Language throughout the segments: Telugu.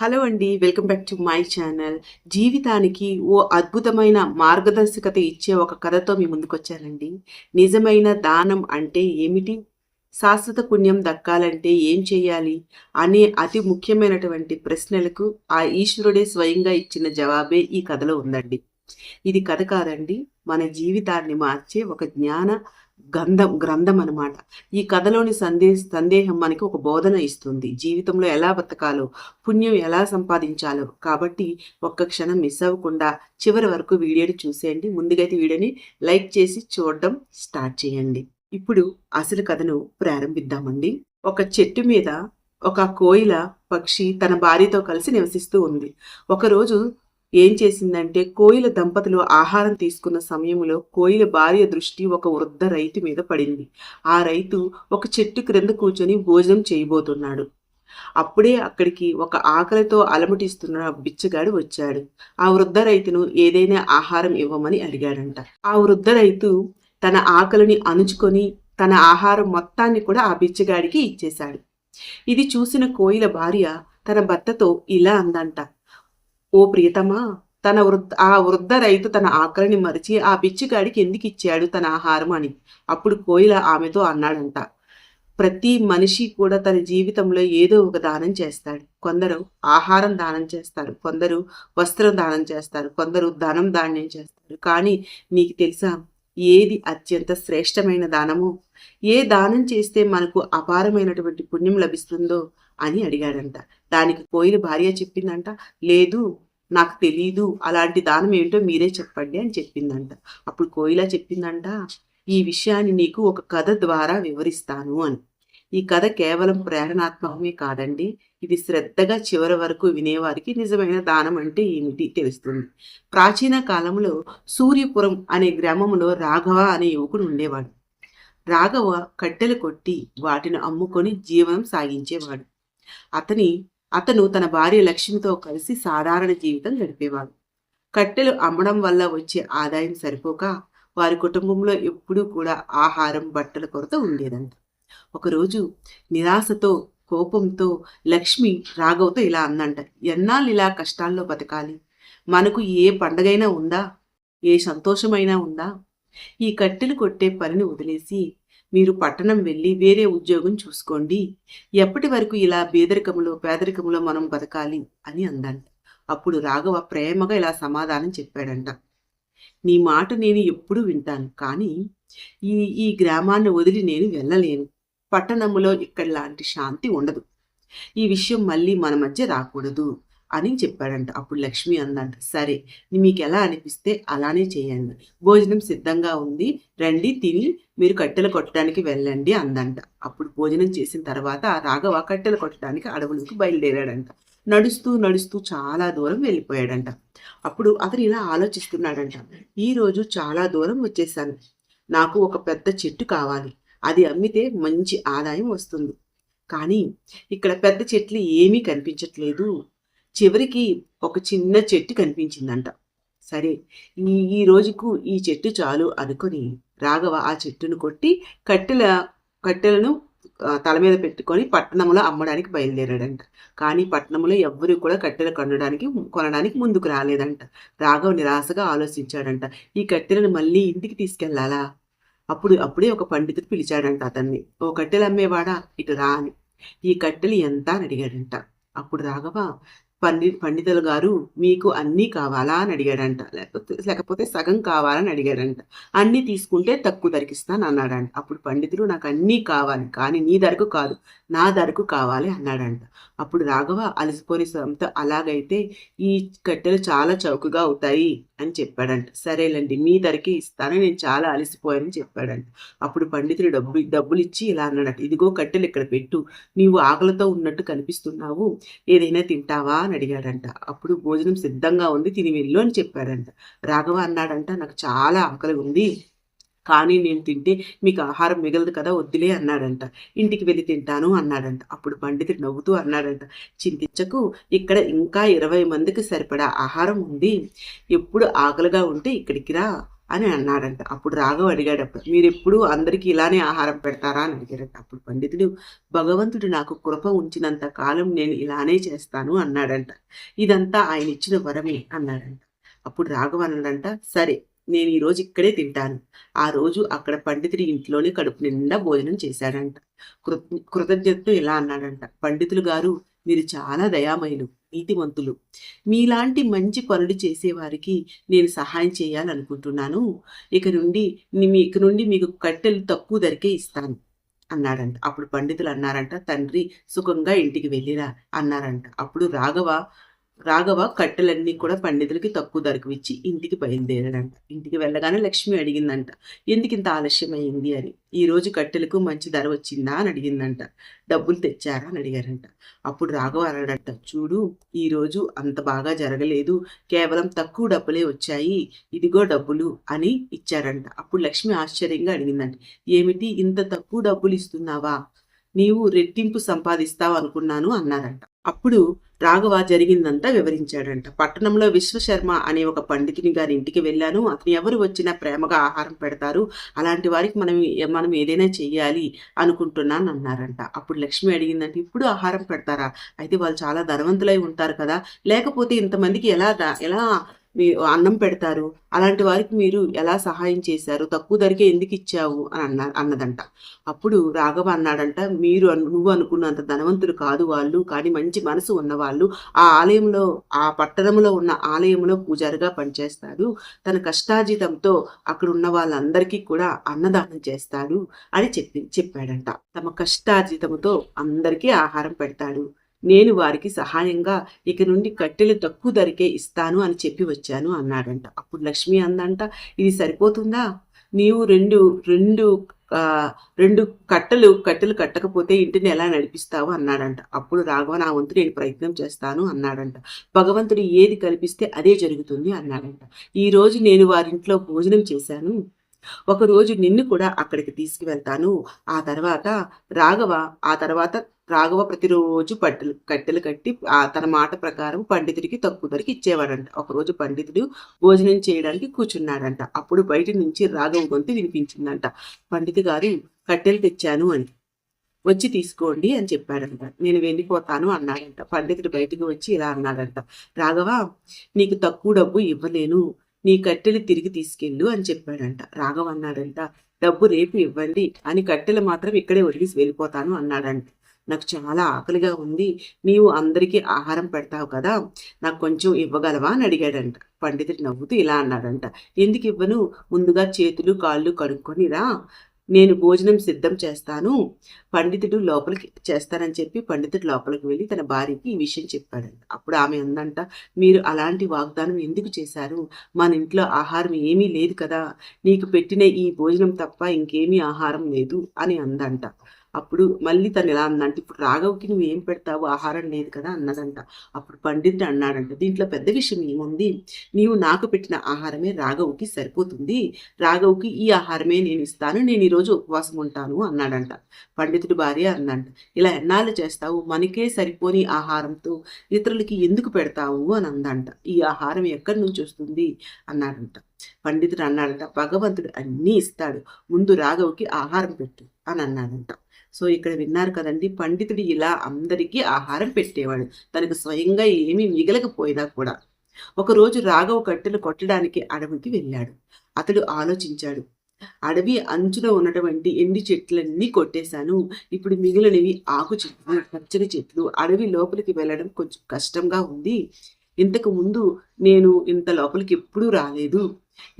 హలో అండి welcome back to my channel. జీవితానికి ఓ అద్భుతమైన మార్గదర్శకత ఇచ్చే ఒక కథతో మీ ముందుకొచ్చానండి. నిజమైన దానం అంటే ఏమిటి? శాశ్వత పుణ్యం దక్కాలంటే ఏం చేయాలి? అనే అతి ముఖ్యమైనటువంటి ప్రశ్నలకు ఆ ఈశ్వరుడే స్వయంగా ఇచ్చిన జవాబే ఈ కథలో ఉందండి. ఇది కథ కాదండి మన జీవితాన్ని మార్చే ఒక జ్ఞాన గంధం గ్రంథం అనమాట ఈ కథలోని సందే సందేహం మనకి ఒక బోధన ఇస్తుంది. జీవితంలో ఎలా బతకాలో పుణ్యం ఎలా సంపాదించాలో. కాబట్టి ఒక్క క్షణం మిస్ అవ్వకుండా చివరి వరకు వీడియోని చూసేయండి. ముందుగా అయితే వీడియోని లైక్ చేసి చూడడం స్టార్ట్ చేయండి. ఇప్పుడు అసలు కథను ప్రారంభిద్దామండి. ఒక చెట్టు మీద ఒక కోయిల పక్షి తన భార్యతో కలిసి నివసిస్తూ ఉంది. ఒకరోజు ఏం చేసిందంటే కోయిల దంపతులు ఆహారం తీసుకున్న సమయంలో కోయిల భార్య దృష్టి ఒక వృద్ధ రైతు మీద పడింది. ఆ రైతు ఒక చెట్టు క్రింద కూర్చొని భోజనం చేయబోతున్నాడు. అప్పుడే అక్కడికి ఒక ఆకలితో అలమటిస్తున్న బిచ్చగాడు వచ్చాడు. ఆ వృద్ధ రైతును ఏదైనా ఆహారం ఇవ్వమని అడిగాడంట. ఆ వృద్ధ రైతు తన ఆకలిని అణుచుకొని తన ఆహారం మొత్తాన్ని కూడా ఆ బిచ్చగాడికి ఇచ్చేశాడు. ఇది చూసిన కోయిల భార్య తన భర్తతో ఇలా అందంట. ఓ ప్రియతమా తన వృద్ధ ఆ వృద్ధ రైతు తన ఆకలిని మరిచి ఆ పిచ్చిగాడికి ఎందుకు ఇచ్చాడు తన ఆహారం అని. అప్పుడు కోయిల ఆమెతో అన్నాడంట. ప్రతి మనిషి కూడా తన జీవితంలో ఏదో ఒక దానం చేస్తాడు. కొందరు ఆహారం దానం చేస్తారు. కొందరు వస్త్రం దానం చేస్తారు. కొందరు ధనం దానం చేస్తారు. కానీ నీకు తెలుసా ఏది అత్యంత శ్రేష్టమైన దానము? ఏ దానం చేస్తే మనకు అపారమైనటువంటి పుణ్యం లభిస్తుందో అని అడిగాడంట. దానికి కోయిల భార్య చెప్పిందంట లేదు నాకు తెలీదు అలాంటి దానం ఏంటో మీరే చెప్పండి అని చెప్పిందంట. అప్పుడు కోయిల చెప్పిందంట ఈ విషయాన్ని నీకు ఒక కథ ద్వారా వివరిస్తాను అని. ఈ కథ కేవలం ప్రేరణాత్మకమే కాదండి ఇది శ్రద్ధగా చివరి వరకు వినేవారికి నిజమైన దానం అంటే ఏమిటి తెలుస్తుంది. ప్రాచీన కాలంలో సూర్యపురం అనే గ్రామంలో రాఘవ అనే యువకుడు ఉండేవాడు. రాఘవ కట్టెలు కొట్టి వాటిని అమ్ముకొని జీవనం సాగించేవాడు. అతని అతను తన భార్య లక్ష్మితో కలిసి సాధారణ జీవితం గడిపేవాడు. కట్టెలు అమ్మడం వల్ల వచ్చే ఆదాయం సరిపోక వారి కుటుంబంలో ఎప్పుడూ కూడా ఆహారం బట్టల కొరత ఉండేదంట. ఒకరోజు నిరాశతో కోపంతో లక్ష్మి రాఘవతో ఇలా అందంట ఎన్నాళ్ళు ఇలా కష్టాల్లో బతకాలి? మనకు ఏ పండగైనా ఉందా? ఏ సంతోషమైనా ఉందా? ఈ కట్టెలు కొట్టే పనిని వదిలేసి మీరు పట్టణం వెళ్ళి వేరే ఉద్యోగం చూసుకోండి. ఎప్పటి వరకు ఇలా బేదరికంలో పేదరికంలో మనం బతకాలి అని అందంట. అప్పుడు రాఘవ ప్రేమగా ఇలా సమాధానం చెప్పాడంట. నీ మాట నేను ఎప్పుడూ వింటాను కానీ ఈ ఈ గ్రామాన్ని వదిలి నేను వెళ్ళలేను. పట్టణంలో ఇక్కడ లాంటి శాంతి ఉండదు. ఈ విషయం మళ్ళీ మన మధ్య రాకూడదు. అని చెప్పాడంట. అప్పుడు లక్ష్మి అందంట. సరే మీకు ఎలా అనిపిస్తే అలానే చేయండి. భోజనం సిద్ధంగా ఉంది. రండి తిని మీరు కట్టెలు కొట్టడానికి వెళ్ళండి అందంట. అప్పుడు భోజనం చేసిన తర్వాత ఆ రాఘవ కట్టెలు కొట్టడానికి అడవులకు బయలుదేరాడంట. నడుస్తూ నడుస్తూ చాలా దూరం వెళ్ళిపోయాడంట. అప్పుడు అతను ఇలా ఆలోచిస్తున్నాడంట. ఈరోజు చాలా దూరం వచ్చేసాను. నాకు ఒక పెద్ద చెట్టు కావాలి. అది అమ్మితే మంచి ఆదాయం వస్తుంది. కానీ ఇక్కడ పెద్ద చెట్లు ఏమీ కనిపించట్లేదు. చివరికి ఒక చిన్న చెట్టు కనిపించిందంట. సరే ఈ ఈ రోజుకు ఈ చెట్టు చాలు అనుకొని రాఘవ ఆ చెట్టును కొట్టి కట్టెల కట్టెలను తల మీద పెట్టుకొని పట్టణంలో అమ్మడానికి బయలుదేరాడంట. కానీ పట్టణంలో ఎవ్వరూ కూడా కట్టెలు కొనడానికి కొనడానికి ముందుకు రాలేదంట. రాఘవ నిరాశగా ఆలోచించాడంట. ఈ కట్టెలను మళ్ళీ ఇంటికి తీసుకెళ్ళాలా? అప్పుడు అప్పుడే ఒక పండితుడు పిలిచాడంట అతన్ని. ఓ కట్టెలు అమ్మేవాడా? ఇటు రా అని. ఈ కట్టెలు ఎంత అని అడిగాడంట. అప్పుడు రాఘవ పండి పండితులు గారు మీకు అన్నీ కావాలా? అని అడిగాడంట. లేకపోతే లేకపోతే సగం కావాలని అడిగాడంట. అన్నీ తీసుకుంటే తక్కువ ధరకిస్తాను అన్నాడంట. అప్పుడు పండితులు నాకు అన్నీ కావాలి. కానీ నీ ధరకు కాదు. నా ధరకు కావాలి అన్నాడంట. అప్పుడు రాఘవ అలసిపోని స్వరంతో అలాగైతే ఈ కట్టెలు చాలా చౌకగా అవుతాయి అని చెప్పాడంట. సరేలేండి మీ ధరకే ఇస్తాను నేను చాలా అలసిపోయానని చెప్పాడంట. అప్పుడు పండితుడు డబ్బు డబ్బులు ఇచ్చి ఇలా అన్నాడట. ఇదిగో కట్టెలు ఇక్కడ పెట్టు నీవు ఆకలితో ఉన్నట్టు కనిపిస్తున్నావు ఏదైనా తింటావా అని అడిగాడంట. అప్పుడు భోజనం సిద్ధంగా ఉంది తిని వెళ్ళు అని చెప్పాడంట. రాఘవ అన్నాడంట నాకు చాలా ఆకలి ఉంది కానీ నేను తింటే మీకు ఆహారం మిగలదు కదా వద్దులే అన్నాడంట. ఇంటికి వెళ్ళి తింటాను అన్నాడంట. అప్పుడు పండితుడు నవ్వుతూ అన్నాడంట చింతించకు ఇక్కడ ఇంకా ఇరవై మందికి సరిపడా ఆహారం ఉంది. ఎప్పుడు ఆకలిగా ఉంటే ఇక్కడికి రా అని అన్నాడంట. అప్పుడు రాఘవ అడిగాడప్పుడు మీరు ఎప్పుడు అందరికీ ఇలానే ఆహారం పెడతారా? అని అడిగాడంట. అప్పుడు పండితుడు భగవంతుడు నాకు కృప ఉంచినంత కాలం నేను ఇలానే చేస్తాను అన్నాడంట. ఇదంతా ఆయన ఇచ్చిన వరమే అన్నాడంట. అప్పుడు రాఘవ అన్నాడంట సరే నేను ఈరోజు ఇక్కడే తింటాను. ఆ రోజు అక్కడ పండితుడి ఇంట్లోనే కడుపు నిండా భోజనం చేశాడంట. కృత కృతజ్ఞతతో ఇలా అన్నాడంట. పండితులు గారు మీరు చాలా దయామయులు నీతివంతులు మీలాంటి మంచి పనులు చేసేవారికి నేను సహాయం చేయాలనుకుంటున్నాను. ఇక నుండి మీ ఇక నుండి మీకు కట్టెలు తక్కువ ధరకే ఇస్తాను అన్నాడంట. అప్పుడు పండితులు అన్నారంట తండ్రి సుఖంగా ఇంటికి వెళ్ళిరా అన్నారంట. అప్పుడు రాఘవ రాఘవ కట్టెలన్నీ కూడా పండితులకి తక్కువ ధరకు ఇచ్చి ఇంటికి బయలుదేరాడంట. ఇంటికి వెళ్ళగానే లక్ష్మి అడిగిందంట ఎందుకు ఇంత ఆలస్యం అయింది? అని. ఈ రోజు కట్టెలకు మంచి ధర వచ్చిందా? అని అడిగిందంట. డబ్బులు తెచ్చారా? అని అడిగారంట. అప్పుడు రాఘవ అన్నాడంట చూడు ఈ రోజు అంత బాగా జరగలేదు. కేవలం తక్కువ డబ్బులే వచ్చాయి. ఇదిగో డబ్బులు అని ఇచ్చారంట. అప్పుడు లక్ష్మి ఆశ్చర్యంగా అడిగిందంట ఏమిటి ఇంత తక్కువ డబ్బులు ఇస్తున్నావా? నీవు రెట్టింపు సంపాదిస్తావు అనుకున్నాను అన్నారంట. అప్పుడు రాఘవ జరిగిందంతా వివరించాడంట. పట్టణంలో విశ్వశర్మ అనే ఒక పండితుని గారి ఇంటికి వెళ్ళాను. అతను ఎవరు వచ్చినా ప్రేమగా ఆహారం పెడతారు. అలాంటి వారికి మనం మనం ఏదైనా చెయ్యాలి అనుకుంటున్నాను అన్నారంట. అప్పుడు లక్ష్మి అడిగిందంటే ఇప్పుడు ఆహారం పెడతారా? అయితే వాళ్ళు చాలా ధనవంతులై ఉంటారు కదా. లేకపోతే ఇంతమందికి ఎలా దా- ఎలా మీ అన్నం పెడతారు. అలాంటి వారికి మీరు ఎలా సహాయం చేశారు? తక్కువ ధరకే ఎందుకు ఇచ్చావు? అని అన్న అన్నదంట. అప్పుడు రాఘవ అన్నాడంట మీరు అను- నువ్వు అనుకున్నంత ధనవంతులు కాదు వాళ్ళు కానీ మంచి మనసు ఉన్నవాళ్ళు ఆ ఆలయంలో ఆ పట్టణంలో ఉన్న ఆలయంలో పూజారిగా పనిచేస్తాడు తన కష్టార్జితంతో అక్కడ ఉన్న వాళ్ళందరికీ కూడా అన్నదానం చేస్తాడు అని చెప్పి చెప్పాడంట. తమ కష్టార్జితంతో అందరికీ ఆహారం పెడతాడు. నేను వారికి సహాయంగా ఇక నుండి కట్టెలు తక్కువ ధరకే ఇస్తాను అని చెప్పి వచ్చాను అన్నాడంట. అప్పుడు లక్ష్మి అందంట ఇది సరిపోతుందా? నీవు రెండు రెండు రెండు కట్టెలు కట్టెలు కట్టకపోతే ఇంటిని ఎలా నడిపిస్తావు? అన్నాడంట. అప్పుడు రాఘవ నా వంతు నేను ప్రయత్నం చేస్తాను అన్నాడంట. భగవంతుడు ఏది కల్పిస్తే అదే జరుగుతుంది అన్నాడంట. ఈ రోజు నేను వారింట్లో భోజనం చేశాను. ఒకరోజు నిన్ను కూడా అక్కడికి తీసుకువెళ్తాను. ఆ తర్వాత రాఘవ ఆ తర్వాత రాఘవ ప్రతిరోజు పట్టెలు కట్టెలు కట్టి ఆ తన మాట ప్రకారం పండితుడికి తక్కువ ధరకి ఇచ్చేవాడంట. ఒకరోజు పండితుడు భోజనం చేయడానికి కూర్చున్నాడంట. అప్పుడు బయట నుంచి రాఘవ గొంతు వినిపించిందంట. పండితు గారు కట్టెలు తెచ్చాను అని వచ్చి తీసుకోండి అని చెప్పాడంట. నేను వెళ్ళిపోతాను అన్నాడంట. పండితుడు బయటకు వచ్చి ఇలా అన్నాడంట. రాఘవ నీకు తక్కువ డబ్బు ఇవ్వలేను. నీ కట్టెలు తిరిగి తీసుకెళ్ళు అని చెప్పాడంట. రాఘవ అన్నాడంట. డబ్బు రేపు ఇవ్వండి. అని కట్టెలు మాత్రం ఇక్కడే వదిలేసి వెళ్ళిపోతాను అన్నాడంట. నాకు చాలా ఆకలిగా ఉంది. నీవు అందరికీ ఆహారం పెడతావు కదా నాకు కొంచెం ఇవ్వగలవా? అని అడిగాడంట. పండితుడు నవ్వుతూ ఇలా అన్నాడంట. ఎందుకు ఇవ్వను? ముందుగా చేతులు కాళ్ళు కడుక్కొని రా. నేను భోజనం సిద్ధం చేస్తాను. పండితుడు లోపలికి చేస్తానని చెప్పి పండితుడు లోపలికి వెళ్ళి తన భార్యకి ఈ విషయం చెప్పాడంట. అప్పుడు ఆమె అందంట మీరు అలాంటి వాగ్దానం ఎందుకు చేశారు? మన ఇంట్లో ఆహారం ఏమీ లేదు కదా. నీకు పెట్టిన ఈ భోజనం తప్ప ఇంకేమీ ఆహారం లేదు అని అందంట. అప్పుడు మళ్ళీ తను ఎలా అందంటే ఇప్పుడు రాఘవ్కి నువ్వు ఏం పెడతావు? ఆహారం లేదు కదా అన్నదంట. అప్పుడు పండితుడు అన్నాడంట దీంట్లో పెద్ద విషయం ఏముంది? నీవు నాకు పెట్టిన ఆహారమే రాఘవ్కి సరిపోతుంది. రాఘవ్కి ఈ ఆహారమే నేను ఇస్తాను. నేను ఈరోజు ఉపవాసం ఉంటాను అన్నాడంట. పండితుడి భార్య అందంట ఇలా ఎన్నాళ్ళు చేస్తావు? మనకే సరిపోని ఆహారంతో ఇతరులకి ఎందుకు పెడతావు? అని అందంట. ఈ ఆహారం ఎక్కడి నుంచి వస్తుంది? అన్నాడంట. పండితుడు అన్నాడంట భగవంతుడు అన్నీ ఇస్తాడు. ముందు రాఘవ్కి ఆహారం పెట్టు అని అన్నాడంట. సో ఇక్కడ విన్నారు కదండి పండితుడు ఇలా అందరికీ ఆహారం పెట్టేవాడు. తనకు స్వయంగా ఏమీ మిగలకపోయినా కూడా. ఒకరోజు రాఘవ కట్టెలు కొట్టడానికి అడవికి వెళ్ళాడు. అతడు ఆలోచించాడు అడవి అంచున ఉన్నటువంటి ఎండి చెట్లన్నీ కొట్టేశాను. ఇప్పుడు మిగిలినవి ఆకు చెట్లు పచ్చని చెట్లు అడవి లోపలికి వెళ్ళడం కొంచెం కష్టంగా ఉంది. ఇంతకు ముందు నేను ఇంత లోపలికి ఎప్పుడూ రాలేదు.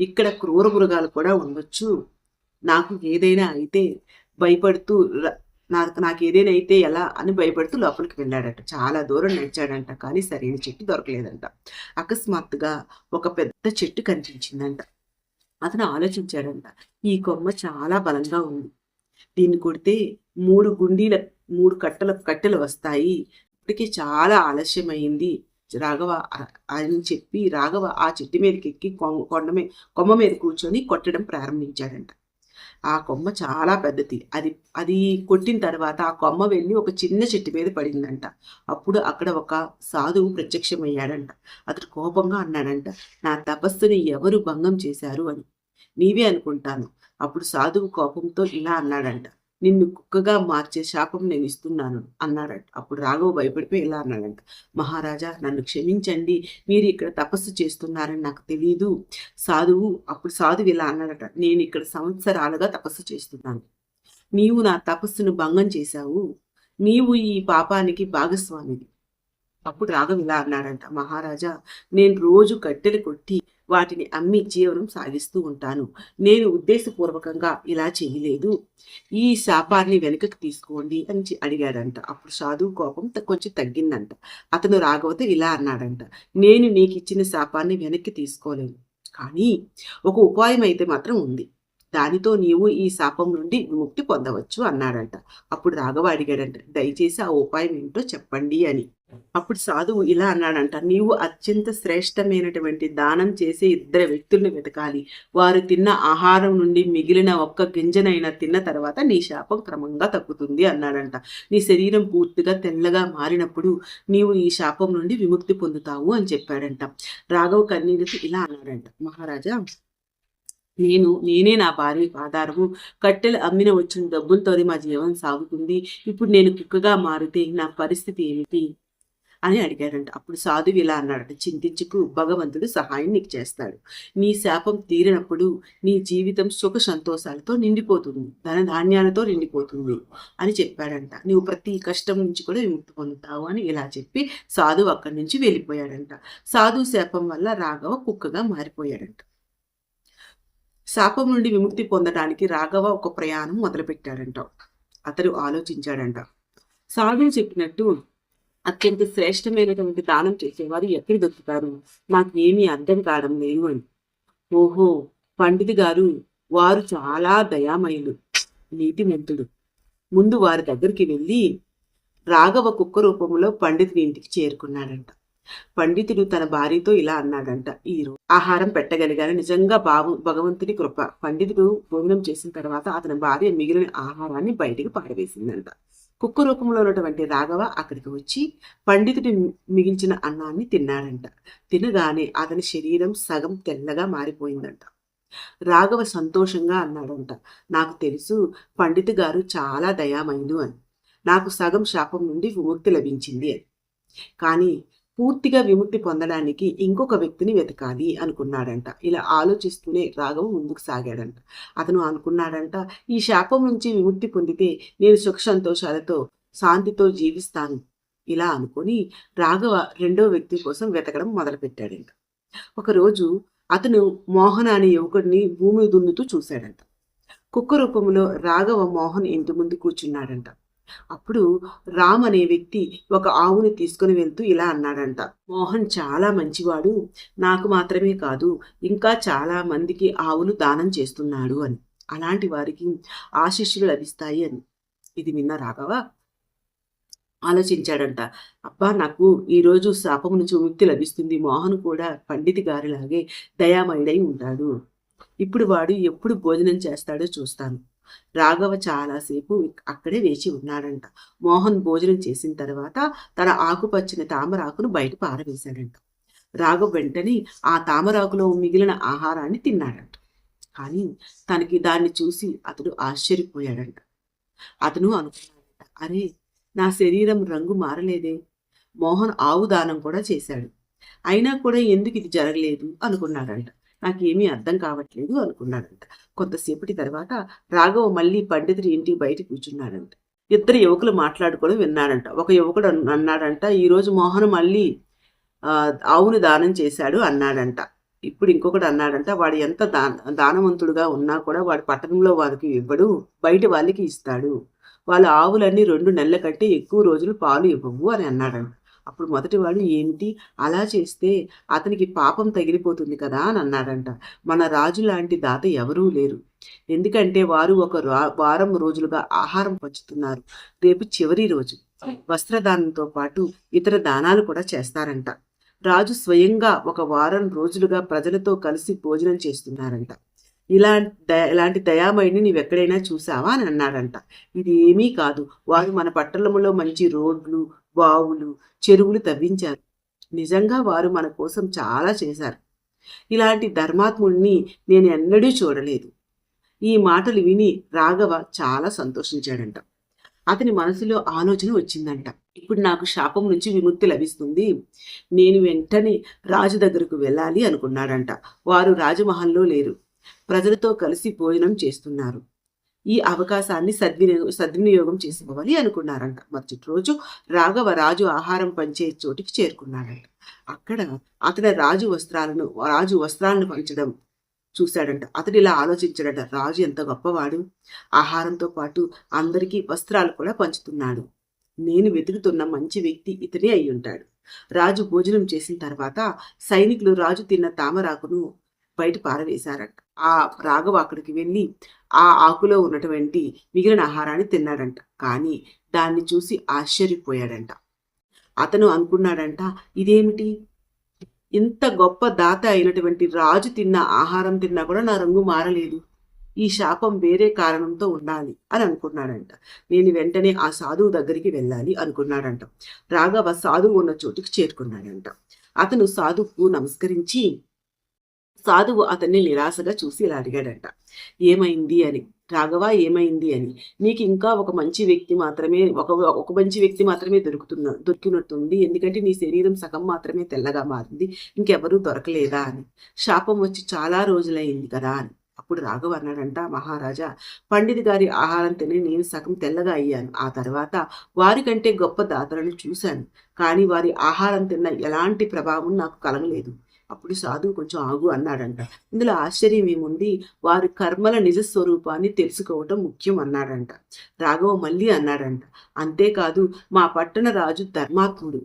ఇక్కడ క్రూర మృగాలు కూడా ఉండొచ్చు. నాకు ఏదైనా అయితే భయపడుతూ నాకు నాకు ఏదైనా అయితే ఎలా అని భయపడుతూ లోపలికి వెళ్ళాడట. చాలా దూరం నడిచాడంట. కానీ సరైన చెట్టు దొరకలేదంట. అకస్మాత్తుగా ఒక పెద్ద చెట్టు కనిపించిందంట. అతను ఆలోచించాడంట. ఈ కొమ్మ చాలా బలంగా ఉంది. దీన్ని కొడితే మూడు గుండీల మూడు కట్టల కట్టెలు వస్తాయి. ఇప్పటికే చాలా ఆలస్యమైంది. రాఘవ అని చెప్పి రాఘవ ఆ చెట్టు మీదకి ఎక్కి కొమ్మ కొండ మీద కొమ్మ మీద కూర్చొని కొట్టడం ప్రారంభించాడంట. ఆ కొమ్మ చాలా పెద్దది. అది అది కొట్టిన తర్వాత ఆ కొమ్మ వెళ్ళి ఒక చిన్న చెట్టు మీద పడిందంట. అప్పుడు అక్కడ ఒక సాధువు ప్రత్యక్షమయ్యాడంట. అతడు కోపంగా అన్నాడంట నా తపస్సుని ఎవరు భంగం చేశారు? అని. నీవే అనుకుంటాను. అప్పుడు సాధువు కోపంతో ఇలా అన్నాడంట నిన్ను కుక్కగా మార్చే శాపం నేను ఇస్తున్నాను అన్నాడట. అప్పుడు రాఘవ భయపడిపోయి ఇలా అన్నాడంట. మహారాజా నన్ను క్షమించండి. మీరు ఇక్కడ తపస్సు చేస్తున్నారని నాకు తెలియదు సాధువు అప్పుడు సాధువు ఇలా అన్నాడట. నేను ఇక్కడ సంవత్సరాలుగా తపస్సు చేస్తున్నాను. నీవు నా తపస్సును భంగం చేశావు. నీవు ఈ పాపానికి భాగస్వామివి. అప్పుడు రాఘవ ఇలా అన్నాడంట. మహారాజా నేను రోజు కట్టెలు కొట్టి వాటిని అమ్మి జీవనం సాగిస్తూ ఉంటాను. నేను ఉద్దేశపూర్వకంగా ఇలా చేయలేదు. ఈ శాపాన్ని వెనుకకు తీసుకోండి అని అడిగాడంట. అప్పుడు సాధువు కోపం కొంచెం తగ్గిందంట. అతను రాఘవతో ఇలా అన్నాడంట. నేను నీకు ఇచ్చిన శాపాన్ని వెనక్కి తీసుకోలేను. కానీ ఒక ఉపాయం అయితే మాత్రం ఉంది. దానితో నీవు ఈ శాపం నుండి విముక్తి పొందవచ్చు అన్నాడంట. అప్పుడు రాఘవ అడిగాడంట దయచేసి ఆ ఉపాయం ఏంటో చెప్పండి అని. అప్పుడు సాధువు ఇలా అన్నాడంట నీవు అత్యంత శ్రేష్టమైనటువంటి దానం చేసే ఇద్దరు వ్యక్తుల్ని వెతకాలి. వారు తిన్న ఆహారం నుండి మిగిలిన ఒక్క గింజనైనా తిన్న తర్వాత నీ శాపం క్రమంగా తగ్గుతుంది అన్నాడంట. నీ శరీరం పూర్తిగా తెల్లగా మారినప్పుడు నీవు ఈ శాపం నుండి విముక్తి పొందుతావు అని చెప్పాడంట. రాఘవ కన్నీరుతో ఇలా అన్నాడంట మహారాజా నేను నేనే నా భార్యకు ఆధారము. కట్టెలు అమ్మిన వచ్చిన డబ్బులతోనే మా జీవనం సాగుతుంది. ఇప్పుడు నేను కుక్కగా మారితే నా పరిస్థితి ఏమిటి? అని అడిగాడంట. అప్పుడు సాధువు ఇలా అన్నాడట. చింతించుకు భగవంతుడు సహాయం నీకు చేస్తాడు. నీ శాపం తీరినప్పుడు నీ జీవితం సుఖ సంతోషాలతో నిండిపోతుంది. ధన ధాన్యాలతో నిండిపోతుంది అని చెప్పాడంట. నీవు ప్రతి కష్టం నుంచి కూడా విముక్తి పొందుతావు అని ఇలా చెప్పి సాధువు అక్కడి నుంచి వెళ్ళిపోయాడంట. సాధువు శాపం వల్ల రాఘవ కుక్కగా మారిపోయాడంట. శాపం నుండి విముక్తి పొందడానికి రాఘవ ఒక ప్రయాణం మొదలుపెట్టాడంట. అతడు ఆలోచించాడంట. సాధువు చెప్పినట్టు అత్యంత శ్రేష్టమైనటువంటి దానం చేసేవారు ఎక్కడ దొరుకుతారు? నాకు ఏమీ అర్థం కావడం లేదు అని. ఓహో పండిత్ గారు వారు చాలా దయామయులు నీతిమంతుడు. ముందు వారి దగ్గరికి వెళ్ళి రాఘవ కుక్క రూపంలో పండితుని ఇంటికి చేరుకున్నాడంట. పండితుడు తన భార్యతో ఇలా అన్నాడంట ఈ ఆహారం పెట్టగలిగాను. నిజంగా బాగు భగవంతుడి కృప. పండితుడు భోజనం చేసిన తర్వాత అతని భార్య మిగిలిన ఆహారాన్ని బయటికి పారవేసిందంట. కుక్క రూపంలో ఉన్నటువంటి రాఘవ అక్కడికి వచ్చి పండితుడి మిగిల్చిన అన్నాన్ని తిన్నాడంట. తినగానే అతని శరీరం సగం తెల్లగా మారిపోయిందంట. రాఘవ సంతోషంగా అన్నాడంట నాకు తెలుసు పండితు గారు చాలా దయామయులు అని. నాకు సగం శాపం నుండి విముక్తి లభించింది అని. కానీ పూర్తిగా విముక్తి పొందడానికి ఇంకొక వ్యక్తిని వెతకాలి అనుకున్నాడంట. ఇలా ఆలోచిస్తూనే రాఘవ ముందుకు సాగాడంట. అతను అనుకున్నాడంట ఈ శాపం నుంచి విముక్తి పొందితే నేను సుఖ సంతోషాలతో శాంతితో జీవిస్తాను. ఇలా అనుకొని రాఘవ రెండో వ్యక్తి కోసం వెతకడం మొదలుపెట్టాడంట. ఒకరోజు అతను మోహన్ అనే యువకుడిని భూమి దున్నుతూ చూశాడంట. కుక్క రూపంలో రాఘవ మోహన్ ఇంటి ముందు కూర్చున్నాడంట. అప్పుడు రామ్ అనే వ్యక్తి ఒక ఆవుని తీసుకుని వెళ్తూ ఇలా అన్నాడంట మోహన్ చాలా మంచివాడు నాకు మాత్రమే కాదు ఇంకా చాలా మందికి ఆవును దానం చేస్తున్నాడు అని. అలాంటి వారికి ఆశీస్సులు లభిస్తాయి అని. ఇది విన్న రాఘవ ఆలోచించాడంట అబ్బా నాకు ఈరోజు శాపం నుంచి విముక్తి లభిస్తుంది మోహన్ కూడా పండితి గారిలాగే దయామయుడై ఉంటాడు. ఇప్పుడు వాడు ఎప్పుడు భోజనం చేస్తాడో చూస్తాను. రాఘవ చాలాసేపు అక్కడే వేచి ఉన్నాడంట. మోహన్ భోజనం చేసిన తర్వాత తన ఆకుపచ్చిన తామరాకును బయట పారవేశాడంట. రాఘవ్ వెంటనే ఆ తామరాకులో మిగిలిన ఆహారాన్ని తిన్నాడంట. కానీ తనకి దాన్ని చూసి అతడు ఆశ్చర్యపోయాడంట. అతను అనుకున్నాడంట అరే నా శరీరం రంగు మారలేదే. మోహన్ ఆవు దానం కూడా చేశాడు. అయినా కూడా ఎందుకు ఇది జరగలేదు? అనుకున్నాడంట. నాకేమీ అర్థం కావట్లేదు అనుకున్నాడంట. కొంతసేపటి తర్వాత రాఘవ మళ్ళీ పండితుడి ఇంటికి బయట కూర్చున్నాడంట. ఇద్దరు యువకులు మాట్లాడుకోవడం విన్నాడంట. ఒక యువకుడు అన్నాడంట ఈరోజు మోహన్ మళ్ళీ ఆవును దానం చేశాడు అన్నాడంట. ఇప్పుడు ఇంకొకటి అన్నాడంట వాడు ఎంత దాన దానవంతుడుగా ఉన్నా కూడా వాడు పట్టణంలో వాళ్ళకి ఇవ్వడు బయట వాళ్ళకి ఇస్తాడు. వాళ్ళ ఆవులన్నీ రెండు నెలల కంటే ఎక్కువ రోజులు పాలు ఇవ్వవు అని అన్నాడంట. అప్పుడు మొదటివాడు ఏమిటి అలా చేస్తే అతనికి పాపం తగిలిపోతుంది కదా అని అన్నాడంట. మన రాజు లాంటి దాత ఎవరూ లేరు. ఎందుకంటే వారు ఒక రా- వారం రోజులుగా ఆహారం పంచుతున్నారు. రేపు చివరి రోజు. వస్త్రదానంతో పాటు ఇతర దానాలు కూడా చేస్తారంట. రాజు స్వయంగా ఒక వారం రోజులుగా ప్రజలతో కలిసి భోజనం చేస్తున్నారంట. ఇలా ఇలాంటి ఇలాంటి దయామయుని నీవెక్కడైనా చూసావా అని అన్నాడంట. ఇది ఏమీ కాదు. వారు మన పట్టణంలో మంచి రోడ్లు బావులు చెరువులు తవ్వించారు. నిజంగా వారు మన కోసం చాలా చేశారు. ఇలాంటి ధర్మాత్ముడిని నేను ఎన్నడూ చూడలేదు. ఈ మాటలు విని రాఘవ చాలా సంతోషించాడంట. అతని మనసులో ఆలోచన వచ్చిందంట. ఇప్పుడు నాకు శాపం నుంచి విముక్తి లభిస్తుంది. నేను వెంటనే రాజు దగ్గరకు వెళ్ళాలి అనుకున్నాడంట. వారు రాజమహల్లో లేరు. ప్రజలతో కలిసి భోజనం చేస్తున్నారు. ఈ అవకాశాన్ని సద్వినియోగం సద్వినియోగం చేసుకోవాలి అనుకున్నారంట. మరుసటి రోజు రాఘవ రాజు ఆహారం పంచే చోటికి చేరుకున్నాడంట. అక్కడ అతని రాజు వస్త్రాలను రాజు వస్త్రాలను పంచడం చూశాడంట. అతడు ఇలా ఆలోచించాడట రాజు ఎంత గొప్పవాడు. ఆహారంతో పాటు అందరికీ వస్త్రాలు కూడా పంచుతున్నాడు. నేను వెతుకుతున్న మంచి వ్యక్తి ఇతనే అయి ఉంటాడు రాజు భోజనం చేసిన తర్వాత సైనికులు రాజు తిన్న తామరాకును బయట పారవేశారంట. ఆ రాఘవ అక్కడికి వెళ్ళి ఆ ఆకులో ఉన్నటువంటి మిగిలిన ఆహారాన్ని తిన్నాడంట. కానీ దాన్ని చూసి ఆశ్చర్యపోయాడంట. అతను అనుకున్నాడంట ఇదేమిటి? ఇంత గొప్ప దాత అయినటువంటి రాజు తిన్న ఆహారం తిన్నా కూడా నా రంగు మారలేదు. ఈ శాపం వేరే కారణంతో ఉండాలి అని అనుకున్నాడంట. నేను వెంటనే ఆ సాధువు దగ్గరికి వెళ్ళాలి అనుకున్నాడంట. రాఘవ సాధువు ఉన్న చోటికి చేరుకున్నాడంట. అతను సాధువుకు నమస్కరించి సాధువు అతన్ని నిరాశగా చూసి ఇలా అడిగాడంట. ఏమైంది అని. రాఘవ ఏమైంది అని. నీకు ఇంకా ఒక మంచి వ్యక్తి మాత్రమే ఒక ఒక మంచి వ్యక్తి మాత్రమే దొరుకుతున్న దొరికినట్టుంది. ఎందుకంటే నీ శరీరం సగం మాత్రమే తెల్లగా మారింది. ఇంకెవరూ దొరకలేదా అని. శాపం వచ్చి చాలా రోజులైంది కదా అని. అప్పుడు రాఘవ అన్నాడంట మహారాజా పండిత్ గారి ఆహారం తిని నేను సగం తెల్లగా అయ్యాను. ఆ తర్వాత వారికంటే గొప్ప దాతలను చూశాను. కానీ వారి ఆహారం తిన్న ఎలాంటి ప్రభావం నాకు కలగలేదు. అప్పుడు సాధువు కొంచెం ఆగు అన్నాడంట. ఇందులో ఆశ్చర్యం ఏముంది? వారి కర్మల నిజ స్వరూపాన్ని తెలుసుకోవటం ముఖ్యం అన్నాడంట. రాఘవ మళ్ళీ అన్నాడంట. అంతేకాదు మా పట్టణ రాజు ధర్మాత్ముడు.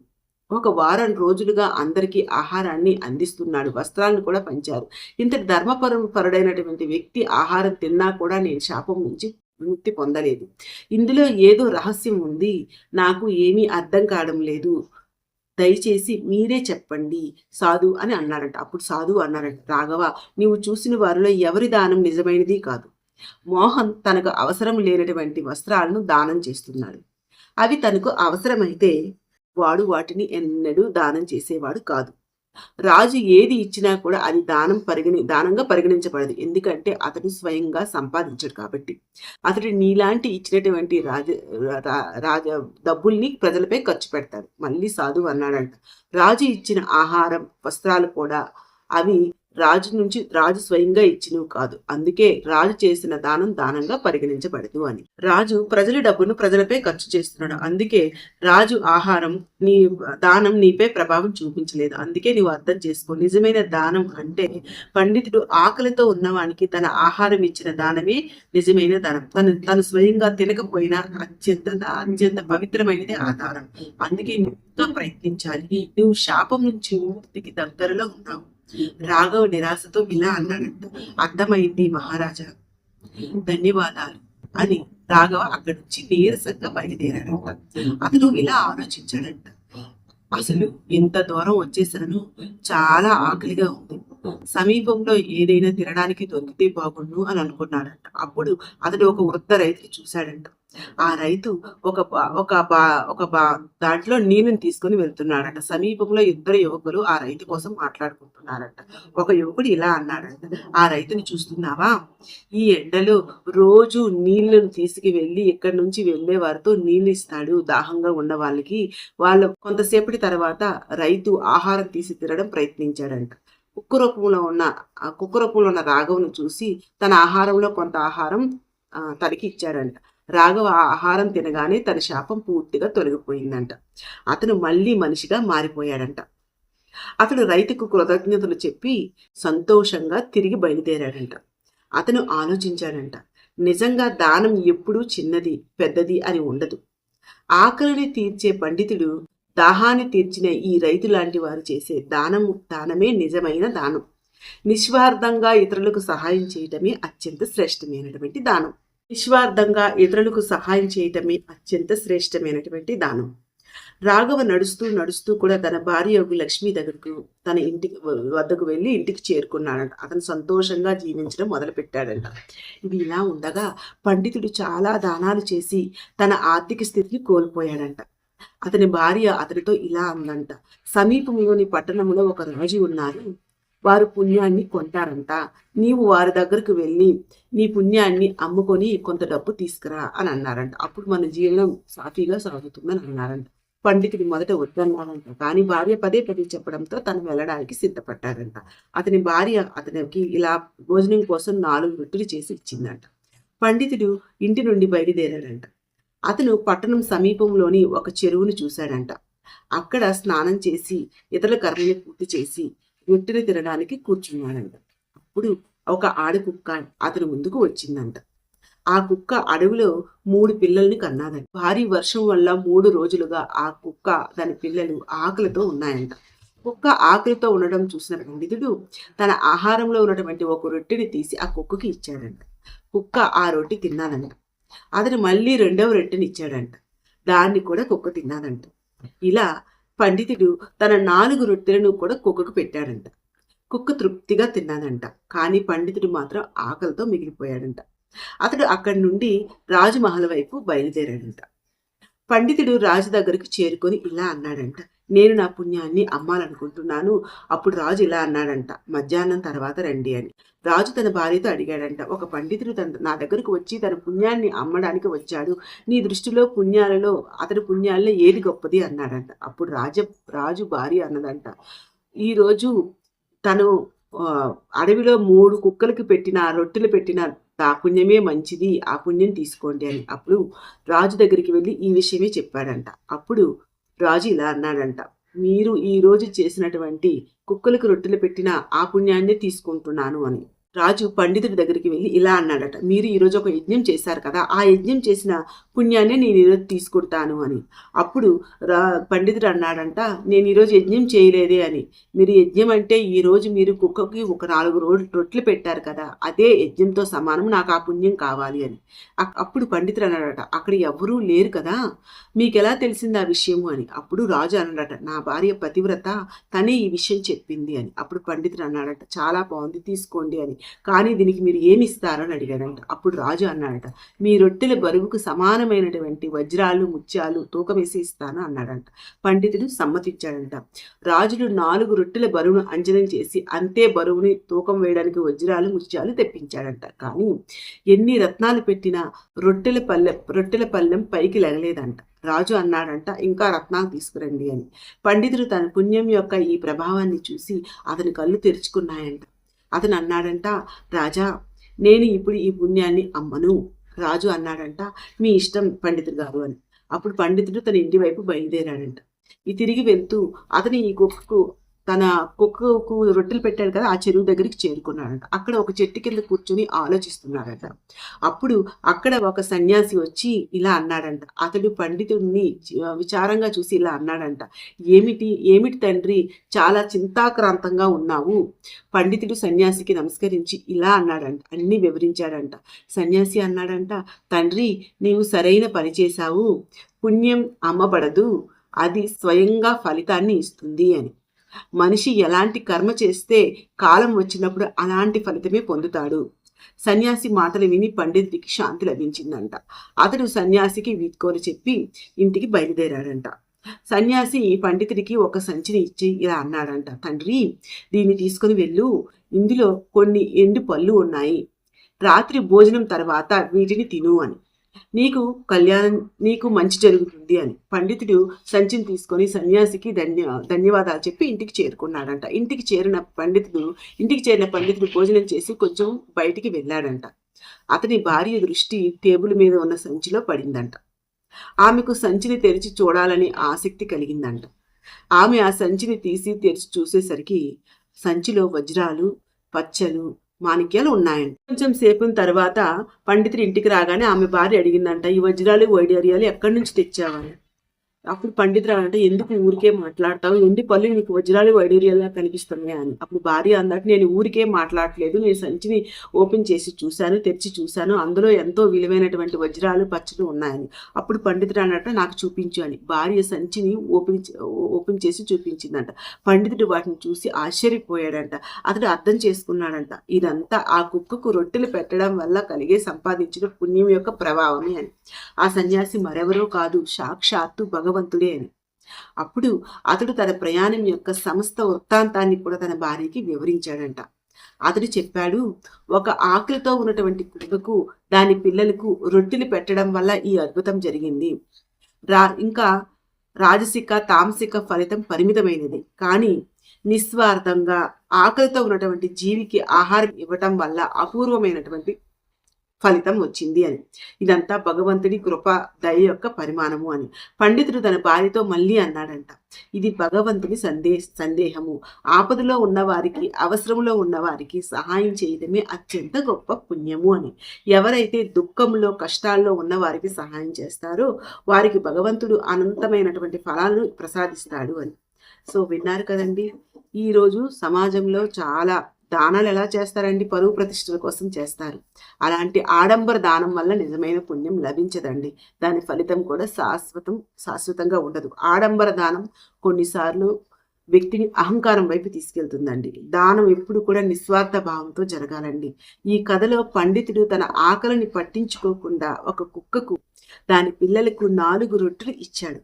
ఒక వారం రోజులుగా అందరికీ ఆహారాన్ని అందిస్తున్నాడు. వస్త్రాలను కూడా పంచారు. ఇంతటి ధర్మపరం పరుడైనటువంటి వ్యక్తి ఆహారం తిన్నా కూడా నేను శాపం నుంచి విముక్తి పొందలేదు. ఇందులో ఏదో రహస్యం ఉంది. నాకు ఏమీ అర్థం కావడం లేదు. దయచేసి మీరే చెప్పండి. సాధు అని అన్నాడంట. అప్పుడు సాధు అన్నాడంట రాఘవ నీవు చూసిన వారిలో ఎవరి దానం నిజమైనది కాదు. మోహన్ తనకు అవసరం లేనటువంటి వస్త్రాలను దానం చేస్తున్నాడు. అవి తనకు అవసరమైతే వాడు వాటిని ఎన్నడూ దానం చేసేవాడు కాదు. రాజు ఏది ఇచ్చినా కూడా అది దానం పరిగణి దానంగా పరిగణించబడదు. ఎందుకంటే అతడు స్వయంగా సంపాదించాడు కాబట్టి. అతడు నీలాంటి ఇచ్చినటువంటి రాజ రాజ డబ్బుల్ని ప్రజలపై ఖర్చు పెడతాడు. మళ్ళీ సాధువు అన్నాడంట. రాజు ఇచ్చిన ఆహారం వస్త్రాలు కూడా అవి రాజు నుంచి రాజు స్వయంగా ఇచ్చినవి కాదు. అందుకే రాజు చేసిన దానం దానంగా పరిగణించబడదు అని. రాజు ప్రజల డబ్బును ప్రజలపై ఖర్చు చేస్తున్నాడు. అందుకే రాజు ఆహారం నీ దానం నీపై ప్రభావం చూపించలేదు. అందుకే నీవు అర్థం చేసుకో. నిజమైన దానం అంటే పండితుడు ఆకలితో ఉన్నవానికి తన ఆహారం ఇచ్చిన దానమే నిజమైన దానం. తను తను స్వయంగా తినకపోయినా అత్యంత అత్యంత పవిత్రమైనది ఆ దానం. అందుకే నువ్వు ప్రయత్నించాలి. నువ్వు శాపం నుంచి విముక్తికి దగ్గరలో ఉన్నావు. రాఘవ నిరాశతో ఇలా అన్నాడంట. అర్థమైంది మహారాజా. ధన్యవాదాలు అని రాఘవ అక్కడి నుంచి నీరసంగా బయలుదేరాడంట అతను ఇలా ఆలోచించాడంట. అసలు ఇంత దూరం వచ్చేసాను చాలా ఆకలిగా ఉంది. సమీపంలో ఏదైనా తినడానికి దొరికితే బాగుండు అని అనుకున్నాడంట. అప్పుడు అతడు ఒక వృద్ధ రైతుని చూశాడంట. ఆ రైతు ఒక ఒక బా ఒక బా దాంట్లో నీళ్ళని తీసుకొని వెళ్తున్నాడంట. సమీపంలో ఇద్దరు యువకులు ఆ రైతు కోసం మాట్లాడుకుంటున్నారంట. ఒక యువకుడు ఇలా అన్నాడంట. ఆ రైతుని చూస్తున్నావా? ఈ ఎండలో రోజు నీళ్ళను తీసుకువెళ్ళి ఇక్కడి నుంచి వెళ్ళే వారితో నీళ్ళు ఇస్తాడు దాహంగా ఉన్న వాళ్ళకి వాళ్ళు కొంతసేపటి తర్వాత రైతు ఆహారం తీసి తినడం ప్రయత్నించాడంట. కుక్క రూపంలో ఉన్న ఆ కుక్క రూపంలో ఉన్న రాఘవను చూసి తన ఆహారంలో కొంత ఆహారం తనకి ఇచ్చాడంట. రాఘవ ఆహారం తినగానే తన శాపం పూర్తిగా తొలగిపోయిందంట. అతను మళ్ళీ మనిషిగా మారిపోయాడంట. అతడు రైతుకు కృతజ్ఞతలు చెప్పి సంతోషంగా తిరిగి బయలుదేరాడంట. అతను ఆలోచించాడంట నిజంగా దానం ఎప్పుడూ చిన్నది పెద్దది అని ఉండదు. ఆకలిని తీర్చే పండితుడు దాహాన్ని తీర్చిన ఈ రైతు లాంటి వారు చేసే దానము దానమే నిజమైన దానం. నిస్వార్థంగా ఇతరులకు సహాయం చేయటమే అత్యంత శ్రేష్టమైనటువంటి దానం. నిస్వార్థంగా ఇతరులకు సహాయం చేయటమే అత్యంత శ్రేష్టమైనటువంటి దానం. రాఘవ నడుస్తూ నడుస్తూ కూడా తన భార్య లక్ష్మి దగ్గరకు తన ఇంటికి వద్దకు వెళ్ళి ఇంటికి చేరుకున్నాడంట. అతను సంతోషంగా జీవించడం మొదలుపెట్టాడంట. ఇది ఇలా ఉండగా పండితుడు చాలా దానాలు చేసి తన ఆర్థిక స్థితిని కోల్పోయాడంట. అతని భార్య అతనితో ఇలా అందంట. సమీపంలోని పట్టణంలో ఒక రాజు ఉన్నారు. వారు పుణ్యాన్ని కొంటారంట. నీవు వారి దగ్గరకు వెళ్ళి నీ పుణ్యాన్ని అమ్ముకొని కొంత డబ్బు తీసుకురా అని అన్నారంట. అప్పుడు మన జీవనం సాఫీగా సాగుతుందని అన్నారంట. పండితుడి మొదట వద్దన్నాడంట కానీ భార్య పదే పదే చెప్పడంతో తను వెళ్ళడానికి సిద్ధపడ్డాడంట అతని భార్య అతనికి ఇలా భోజనం కోసం నాలుగు రొట్టెలు చేసి ఇచ్చిందంట. పండితుడు ఇంటి నుండి బయలుదేరాడంట. అతను పట్టణం సమీపంలోని ఒక చెరువును చూశాడంట. అక్కడ స్నానం చేసి ఇతర కర్మని పూర్తి చేసి రొట్టెలు తినడానికి కూర్చున్నాడంట. అప్పుడు ఒక ఆడకుక్క అతని ముందుకు వచ్చిందంట. ఆ కుక్క అడవిలో మూడు పిల్లల్ని కన్నాదంట. భారీ వర్షం వల్ల మూడు రోజులుగా ఆ కుక్క దాని పిల్లలు ఆకలితో ఉన్నాయంట. కుక్క ఆకలితో ఉండడం చూసిన పండితుడు తన ఆహారంలో ఉన్నటువంటి ఒక రొట్టెని తీసి ఆ కుక్కకి ఇచ్చాడంట. కుక్క ఆ రొట్టె తిన్నాదంట. అతను మళ్ళీ రెండవ రొట్టెనిచ్చాడంట దాన్ని కూడా కుక్క తిన్నాదంట. ఇలా పండితుడు తన నాలుగు రొట్టెలను కూడా కుక్కకు పెట్టాడంట. కుక్క తృప్తిగా తిన్నాదంట. కానీ పండితుడు మాత్రం ఆకలితో మిగిలిపోయాడంట. అతడు అక్కడి నుండి రాజమహల్ వైపు బయలుదేరాడంట. పండితుడు రాజు దగ్గరికి చేరుకొని ఇలా అన్నాడంట. నేను నా పుణ్యాన్ని అమ్మాలనుకుంటున్నాను. అప్పుడు రాజు ఇలా అన్నాడంట. మధ్యాహ్నం తర్వాత రండి అని. రాజు తన భార్యతో అడిగాడంట. ఒక పండితుడు తన నా దగ్గరకు వచ్చి తన పుణ్యాన్ని అమ్మడానికి వచ్చాడు. నీ దృష్టిలో పుణ్యాలలో అతని పుణ్యాలలో ఏది గొప్పది అన్నాడంట. అప్పుడు రాజ రాజు భార్య అన్నదంట. ఈరోజు తను అడవిలో మూడు కుక్కలకి పెట్టిన రొట్టెలు పెట్టిన ఆ పుణ్యమే మంచిది ఆ పుణ్యం తీసుకోండి అని. అప్పుడు రాజు దగ్గరికి వెళ్ళి ఈ విషయమే చెప్పాడంట. అప్పుడు రాజు ఇలా అన్నాడంట. మీరు ఈ రోజు చేసినటువంటి కుక్కలకు రొట్టెలు పెట్టిన ఆ పుణ్యాన్నే తీసుకుంటున్నాను అని. రాజు పండితుడి దగ్గరికి వెళ్ళి ఇలా అన్నాడట మీరు ఈరోజు ఒక యజ్ఞం చేశారు కదా ఆ యజ్ఞం చేసిన పుణ్యాన్ని నేను ఈరోజు తీసుకుంటాను అని. అప్పుడు రా పండితుడు అన్నాడంట నేను ఈరోజు యజ్ఞం చేయలేదే అని. మీరు యజ్ఞం అంటే ఈరోజు మీరు కుక్కకి ఒక నాలుగు రోజులు రొట్లు పెట్టారు కదా అదే యజ్ఞంతో సమానం నాకు ఆ పుణ్యం కావాలి అని. అప్పుడు పండితుడు అన్నాడట అక్కడ ఎవరూ లేరు కదా మీకు ఎలా తెలిసింది ఆ విషయము అని. అప్పుడు రాజు అన్నాడట నా భార్య పతివ్రత తనే ఈ విషయం చెప్పింది అని. అప్పుడు పండితుడు అన్నాడట చాలా బాగుంది తీసుకోండి అని. కానీ దీనికి మీరు ఏమి ఇస్తారని అడిగాడంట. అప్పుడు రాజు అన్నాడట మీ రొట్టెల బరువుకు సమానమైనటువంటి వజ్రాలు ముత్యాలు తూకం వేసి ఇస్తాను అన్నాడంట. పండితుడు సమ్మతించాడంట. రాజులు నాలుగు రొట్టెల బరువును అంజనం చేసి అంతే బరువుని తూకం వేయడానికి వజ్రాలు ముత్యాలు తెప్పించాడంట. కానీ ఎన్ని రత్నాలు పెట్టినా రొట్టెల పల్లె రొట్టెల పల్లెం పైకి లెగలేదంట. రాజు అన్నాడంట ఇంకా రత్నాలు తీసుకురండి అని. పండితుడు తన పుణ్యం యొక్క ఈ ప్రభావాన్ని చూసి అతని కళ్ళు తెరుచుకున్నాయంట. అతను అన్నాడంట రాజా నేను ఇప్పుడు ఈ పుణ్యాన్ని అమ్మను. రాజు అన్నాడంట మీ ఇష్టం పండితుడు గారు అని. అప్పుడు పండితుడు తన ఇంటి వైపు బయలుదేరాడంట. ఈ తిరిగి వెళ్తూ అతని ఈ కుక్కకు తన కుక్కకు రొట్టెలు పెట్టాడు కదా ఆ చెరువు దగ్గరికి చేరుకున్నాడంట. అక్కడ ఒక చెట్టు కింద కూర్చొని ఆలోచిస్తున్నాడంట. అప్పుడు అక్కడ ఒక సన్యాసి వచ్చి ఇలా అన్నాడంట. అతడు పండితుడిని విచారంగా చూసి ఇలా అన్నాడంట. ఏమిటి ఏమిటి తండ్రి చాలా చింతాక్రాంతంగా ఉన్నావు. పండితుడు సన్యాసికి నమస్కరించి ఇలా అన్నాడంట. అన్ని వివరించాడంట. సన్యాసి అన్నాడంట తండ్రి నీవు సరైన పని చేశావు. పుణ్యం అమ్మబడదు. అది స్వయంగా ఫలితాన్ని ఇస్తుంది అని. మనిషి ఎలాంటి కర్మ చేస్తే కాలం వచ్చినప్పుడు అలాంటి ఫలితమే పొందుతాడు. సన్యాసి మాటలు విని పండితుడికి శాంతి లభించిందంట. అతడు సన్యాసికి వీడ్కోలు చెప్పి ఇంటికి బయలుదేరాడంట. సన్యాసి పండితుడికి ఒక సంచిని ఇచ్చి ఇలా అన్నాడంట. తండ్రి దీన్ని తీసుకుని వెళ్ళు. ఇందులో కొన్ని ఎండు పళ్ళు ఉన్నాయి. రాత్రి భోజనం తర్వాత వీటిని తిను అని. నీకు కళ్యాణం నీకు మంచి జరుగుతుంది అని. పండితుడు సంచిని తీసుకొని సన్యాసికి ధన్య ధన్యవాదాలు చెప్పి ఇంటికి చేరుకున్నాడంట. ఇంటికి చేరిన పండితుడు ఇంటికి చేరిన పండితుడు భోజనం చేసి కొంచెం బయటికి వెళ్ళాడంట. అతని భార్య దృష్టి టేబుల్ మీద ఉన్న సంచిలో పడిందంట. ఆమెకు సంచిని తెరిచి చూడాలని ఆసక్తి కలిగిందంట. ఆమె ఆ సంచిని తీసి తెరిచి చూసేసరికి సంచిలో వజ్రాలు పచ్చలు మాణిక్యాలు ఉన్నాయండి కొంచెం సేపు తర్వాత పండితుడి ఇంటికి రాగానే ఆమె భార్య అడిగిందంట ఈ వజ్రాలు వైడర్యాలు ఎక్కడి నుంచి తెచ్చావని అప్పుడు పండితురాలు అంటే ఎందుకు ఊరికే మాట్లాడతావు? ఎండి పళ్ళు నీకు వజ్రాలు వైడూర్యాలా కనిపిస్తున్నాయి అని. అప్పుడు భార్య అందట నేను ఊరికే మాట్లాడలేదు నేను సంచిని ఓపెన్ చేసి చూశాను తెరిచి చూశాను. అందులో ఎంతో విలువైనటువంటి వజ్రాలు పచ్చలు ఉన్నాయని. అప్పుడు పండితురాలు అంటే నాకు చూపించు అని. భార్య సంచిని ఓపెన్ ఓపెన్ చేసి చూపించిందంట. పండితుడు వాటిని చూసి ఆశ్చర్యపోయాడంట. అతడు అర్థం చేసుకున్నాడంట. ఇదంతా ఆ కుక్కకు రొట్టెలు పెట్టడం వల్ల కలిగే సంపాదించిన పుణ్యం యొక్క ప్రభావమే అని. ఆ సన్యాసి మరెవరో కాదు. సాక్షాత్తు భగవంతుడే అని అప్పుడు అతడు తన ప్రయాణం యొక్క సమస్త వృత్తాంతాన్ని కూడా తన భార్యకి వివరించాడంట. అతడు చెప్పాడు ఒక ఆకలితో ఉన్నటువంటి కుటుంబకు దాని పిల్లలకు రొట్టెలు పెట్టడం వల్ల ఈ అద్భుతం జరిగింది. రా ఇంకా రాజసిక తామసిక ఫలితం పరిమితమైనది. కానీ నిస్వార్థంగా ఆకలితో ఉన్నటువంటి జీవికి ఆహారం ఇవ్వటం వల్ల అపూర్వమైనటువంటి ఫలితం వచ్చింది అని. ఇదంతా భగవంతుడి కృప దయ యొక్క పరిమాణము అని. పండితుడు తన భార్యతో మళ్ళీ అన్నాడంట ఇది భగవంతుని సందే సందేహము. ఆపదలో ఉన్నవారికి అవసరంలో ఉన్నవారికి సహాయం చేయడమే అత్యంత గొప్ప పుణ్యము అని. ఎవరైతే దుఃఖంలో కష్టాల్లో ఉన్నవారికి సహాయం చేస్తారో వారికి భగవంతుడు అనంతమైనటువంటి ఫలాలను ప్రసాదిస్తాడు అని. సో విన్నారు కదండి ఈరోజు సమాజంలో చాలా దానాలు ఎలా చేస్తారండి? పరువు ప్రతిష్టల కోసం చేస్తారు. అలాంటి ఆడంబర దానం వల్ల నిజమైన పుణ్యం లభించదండి. దాని ఫలితం కూడా శాశ్వతం శాశ్వతంగా ఉండదు. ఆడంబర దానం కొన్నిసార్లు వ్యక్తిని అహంకారం వైపు తీసుకెళ్తుందండి. దానం ఎప్పుడు కూడా నిస్వార్థ భావంతో జరగాలండి. ఈ కథలో పండితుడు తన ఆకలిని పట్టించుకోకుండా ఒక కుక్కకు దాని పిల్లలకు నాలుగు రొట్టెలు ఇచ్చాడు.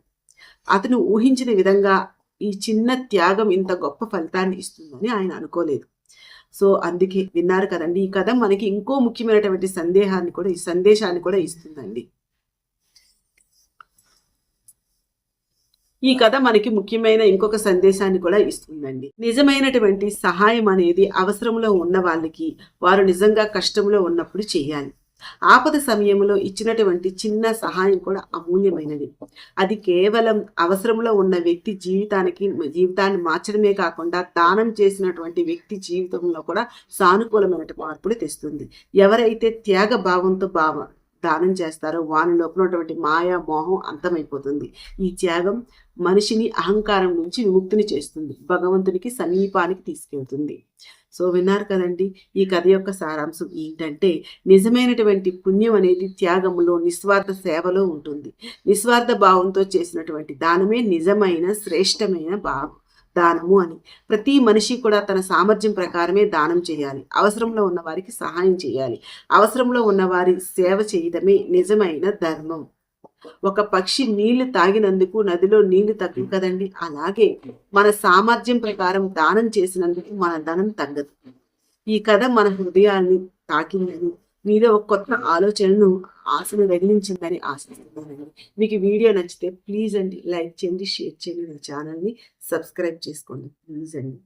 అతను ఊహించిన విధంగా ఈ చిన్న త్యాగం ఇంత గొప్ప ఫలితాన్ని ఇస్తుందని ఆయన అనుకోలేదు. సో అందుకే విన్నారు కదండి. ఈ కథ మనకి ఇంకో ముఖ్యమైనటువంటి సందేహాన్ని కూడా ఈ సందేశాన్ని కూడా ఇస్తుందండి. ఈ కథ మనకి ముఖ్యమైన ఇంకొక సందేశాన్ని కూడా ఇస్తుందండి. నిజమైనటువంటి సహాయం అనేది అవసరంలో ఉన్న వాళ్ళకి వారు నిజంగా కష్టంలో ఉన్నప్పుడు చేయాలి. ఆపద సమయంలో ఇచ్చినటువంటి చిన్న సహాయం కూడా అమూల్యమైనది. అది కేవలం అవసరంలో ఉన్న వ్యక్తి జీవితానికి జీవితాన్ని మార్చడమే కాకుండా దానం చేసినటువంటి వ్యక్తి జీవితంలో కూడా సానుకూలమైన మార్పులు తెస్తుంది. ఎవరైతే త్యాగ భావంతో భావ దానం చేస్తారో వాని లోపల ఉన్నటువంటి మాయా మోహం అంతమైపోతుంది. ఈ త్యాగం మనిషిని అహంకారం నుంచి విముక్తిని చేస్తుంది. భగవంతునికి సమీపానికి తీసుకెళ్తుంది. సో విన్నారు కదండి ఈ కథ యొక్క సారాంశం ఏంటంటే నిజమైనటువంటి పుణ్యం అనేది త్యాగములో నిస్వార్థ సేవలో ఉంటుంది. నిస్వార్థ భావంతో చేసినటువంటి దానమే నిజమైన శ్రేష్టమైన భావం దానము అని. ప్రతి మనిషి కూడా తన సామర్థ్యం ప్రకారమే దానం చేయాలి. అవసరంలో ఉన్న వారికి సహాయం చేయాలి. అవసరంలో ఉన్న వారి సేవ చేయడమే నిజమైన ధర్మం. ఒక పక్షి నీళ్ళు తాగినందుకు నదిలో నీళ్ళు తగ్గు కదండి. అలాగే మన సామర్థ్యం ప్రకారం దానం చేసినందుకు మన ధనం తగ్గదు. ఈ కథ మన హృదయాన్ని తాకిందని మీలో ఒక కొత్త ఆలోచనను ఆశను రగిలించిందని ఆశిస్తున్నానండి. మీకు వీడియో నచ్చితే ప్లీజ్ అండి లైక్ చేయండి షేర్ చేయండి నా ఛానల్ని సబ్స్క్రైబ్ చేసుకోండి. ప్లీజ్ అండి.